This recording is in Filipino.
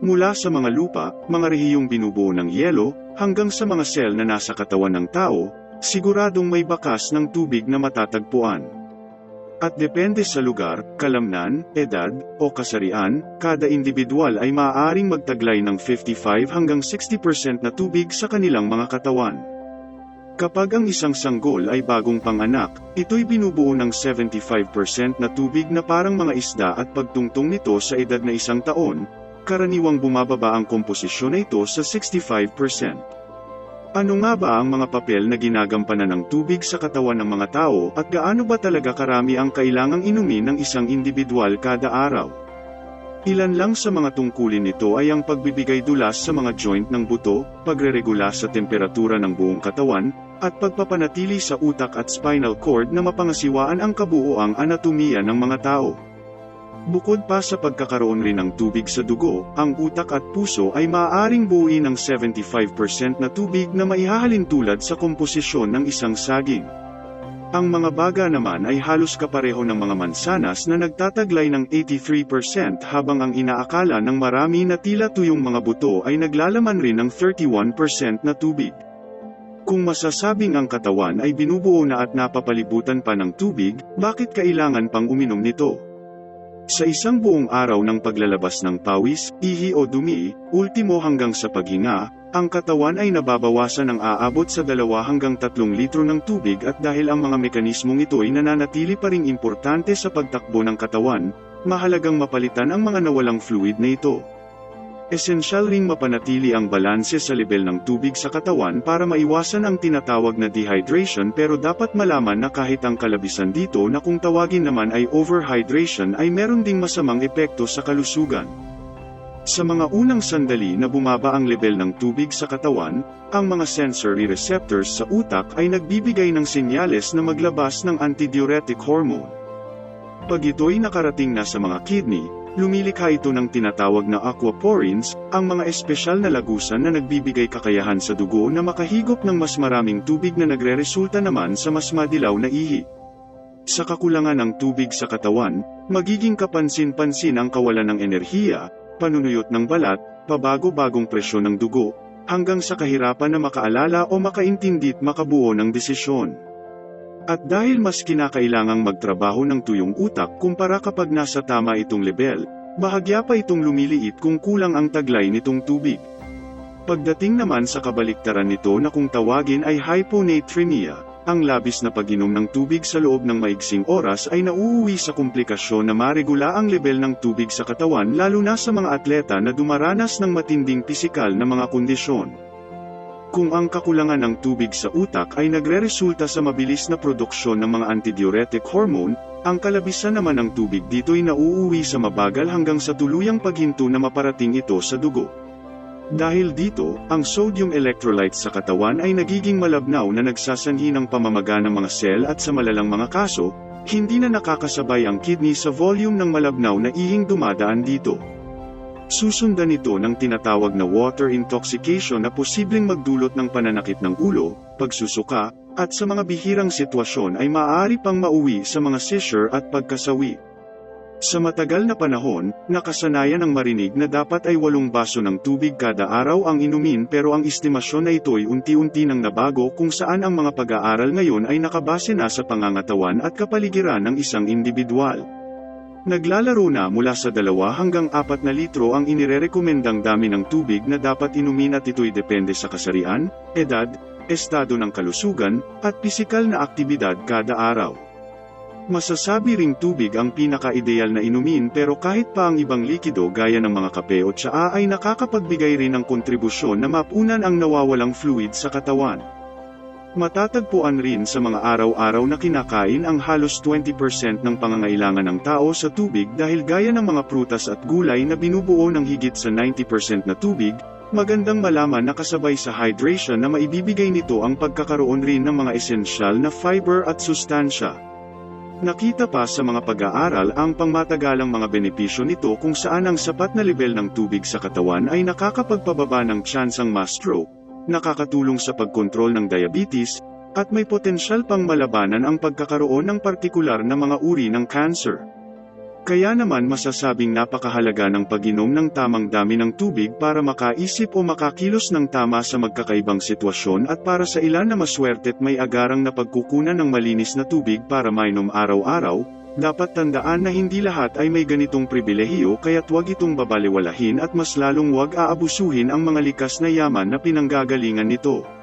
Mula sa mga lupa, mga rehiyong binubuo ng yelo, hanggang sa mga sel na nasa katawan ng tao, siguradong may bakas ng tubig na matatagpuan. At depende sa lugar, kalamnan, edad, o kasarian, kada individual ay maaaring magtaglay ng 55 hanggang 60% na tubig sa kanilang mga katawan. Kapag ang isang sanggol ay bagong panganak, ito'y binubuo ng 75% na tubig na parang mga isda at pagtungtong nito sa edad na isang taon, karaniwang bumababa ang komposisyon na ito sa 65%. Ano nga ba ang mga papel na ginagampanan ng tubig sa katawan ng mga tao at gaano ba talaga karami ang kailangang inumin ng isang individual kada araw? Ilan lang sa mga tungkulin nito ay ang pagbibigay dulas sa mga joint ng buto, pagreregula sa temperatura ng buong katawan, at pagpapanatili sa utak at spinal cord na mapangasiwaan ang kabuoang anatomiya ng mga tao. Bukod pa sa pagkakaroon rin ng tubig sa dugo, ang utak at puso ay maaaring buuin ng 75% na tubig na maihahalin tulad sa komposisyon ng isang saging. Ang mga baga naman ay halos kapareho ng mga mansanas na nagtataglay ng 83% habang ang inaakala ng marami na tila tuyong mga buto ay naglalaman rin ng 31% na tubig. Kung masasabing ang katawan ay binubuo na at napapalibutan pa ng tubig, bakit kailangan pang uminom nito? Sa isang buong araw ng paglalabas ng pawis, ihi o dumi, ultimo hanggang sa paghinga, ang katawan ay nababawasan ng aabot sa 2 hanggang 3 litro ng tubig at dahil ang mga mekanismong ito ay nananatili pa ring importante sa pagtakbo ng katawan, mahalagang mapalitan ang mga nawalang fluid na ito. Esensyal ring mapanatili ang balanse sa level ng tubig sa katawan para maiwasan ang tinatawag na dehydration pero dapat malaman na kahit ang kalabisan dito na kung tawagin naman ay overhydration ay meron ding masamang epekto sa kalusugan. Sa mga unang sandali na bumaba ang level ng tubig sa katawan, ang mga sensory receptors sa utak ay nagbibigay ng senyales na maglabas ng antidiuretic hormone. Pag ito'y nakarating na sa mga kidney, lumilikha ito ng tinatawag na aquaporins, ang mga espesyal na lagusan na nagbibigay kakayahan sa dugo na makahigop ng mas maraming tubig na nagreresulta naman sa mas madilaw na ihi. Sa kakulangan ng tubig sa katawan, magiging kapansin-pansin ang kawalan ng enerhiya, panunuyot ng balat, pabago-bagong presyon ng dugo, hanggang sa kahirapan na makaalala o makaintindit makabuo ng desisyon. At dahil mas kinakailangang magtrabaho ng tuyong utak kumpara kapag nasa tama itong level, bahagya pa itong lumiliit kung kulang ang taglay nitong tubig. Pagdating naman sa kabaliktaran nito na kung tawagin ay hyponatremia, ang labis na pag-inom ng tubig sa loob ng maigsing oras ay nauuwi sa komplikasyon na maregula ang level ng tubig sa katawan lalo na sa mga atleta na dumaranas ng matinding pisikal na mga kondisyon. Kung ang kakulangan ng tubig sa utak ay nagreresulta sa mabilis na produksyon ng mga antidiuretic hormone, ang kalabisan naman ng tubig dito'y nauuwi sa mabagal hanggang sa tuluyang paghinto na maparating ito sa dugo. Dahil dito, ang sodium electrolyte sa katawan ay nagiging malabnaw na nagsasanhi ng pamamaga ng mga sel at sa malalang mga kaso, hindi na nakakasabay ang kidney sa volume ng malabnaw na ihing dumadaan dito. Susundan ito ng tinatawag na water intoxication na posibleng magdulot ng pananakit ng ulo, pagsusuka, at sa mga bihirang sitwasyon ay maaari pang mauwi sa mga seizure at pagkasawi. Sa matagal na panahon, nakasanayan ang marinig na dapat ay walong baso ng tubig kada araw ang inumin pero ang estimasyon na ito ay unti-unti nang nabago kung saan ang mga pag-aaral ngayon ay nakabase na sa pangangatawan at kapaligiran ng isang individual. Naglalaro na mula sa 2 hanggang 4 na litro ang inirerekomendang dami ng tubig na dapat inumin at ito'y depende sa kasarian, edad, estado ng kalusugan, at pisikal na aktibidad kada araw. Masasabi ring tubig ang pinaka-ideal na inumin pero kahit pa ang ibang likido gaya ng mga kape o tsaa ay nakakapagbigay rin ng kontribusyon na mapunan ang nawawalang fluid sa katawan. Matatagpuan rin sa mga araw-araw na kinakain ang halos 20% ng pangangailangan ng tao sa tubig dahil gaya ng mga prutas at gulay na binubuo ng higit sa 90% na tubig, magandang malaman na kasabay sa hydration na maibibigay nito ang pagkakaroon rin ng mga esensyal na fiber at sustansya. Nakita pa sa mga pag-aaral ang pangmatagalang mga benepisyo nito kung saan ang sapat na level ng tubig sa katawan ay nakakapagpababa ng tsansang ma-stroke, nakakatulong sa pagkontrol ng diabetes, at may potensyal pang malabanan ang pagkakaroon ng partikular na mga uri ng cancer. Kaya naman masasabing napakahalaga ng pag-inom ng tamang dami ng tubig para makaisip o makakilos ng tama sa magkakaibang sitwasyon at para sa ilan na maswerte't may agarang na pagkukunan ng malinis na tubig para mainom araw-araw, dapat tandaan na hindi lahat ay may ganitong pribilehiyo kaya't huwag itong babaliwalahin at mas lalong huwag aabusuhin ang mga likas na yaman na pinanggagalingan nito.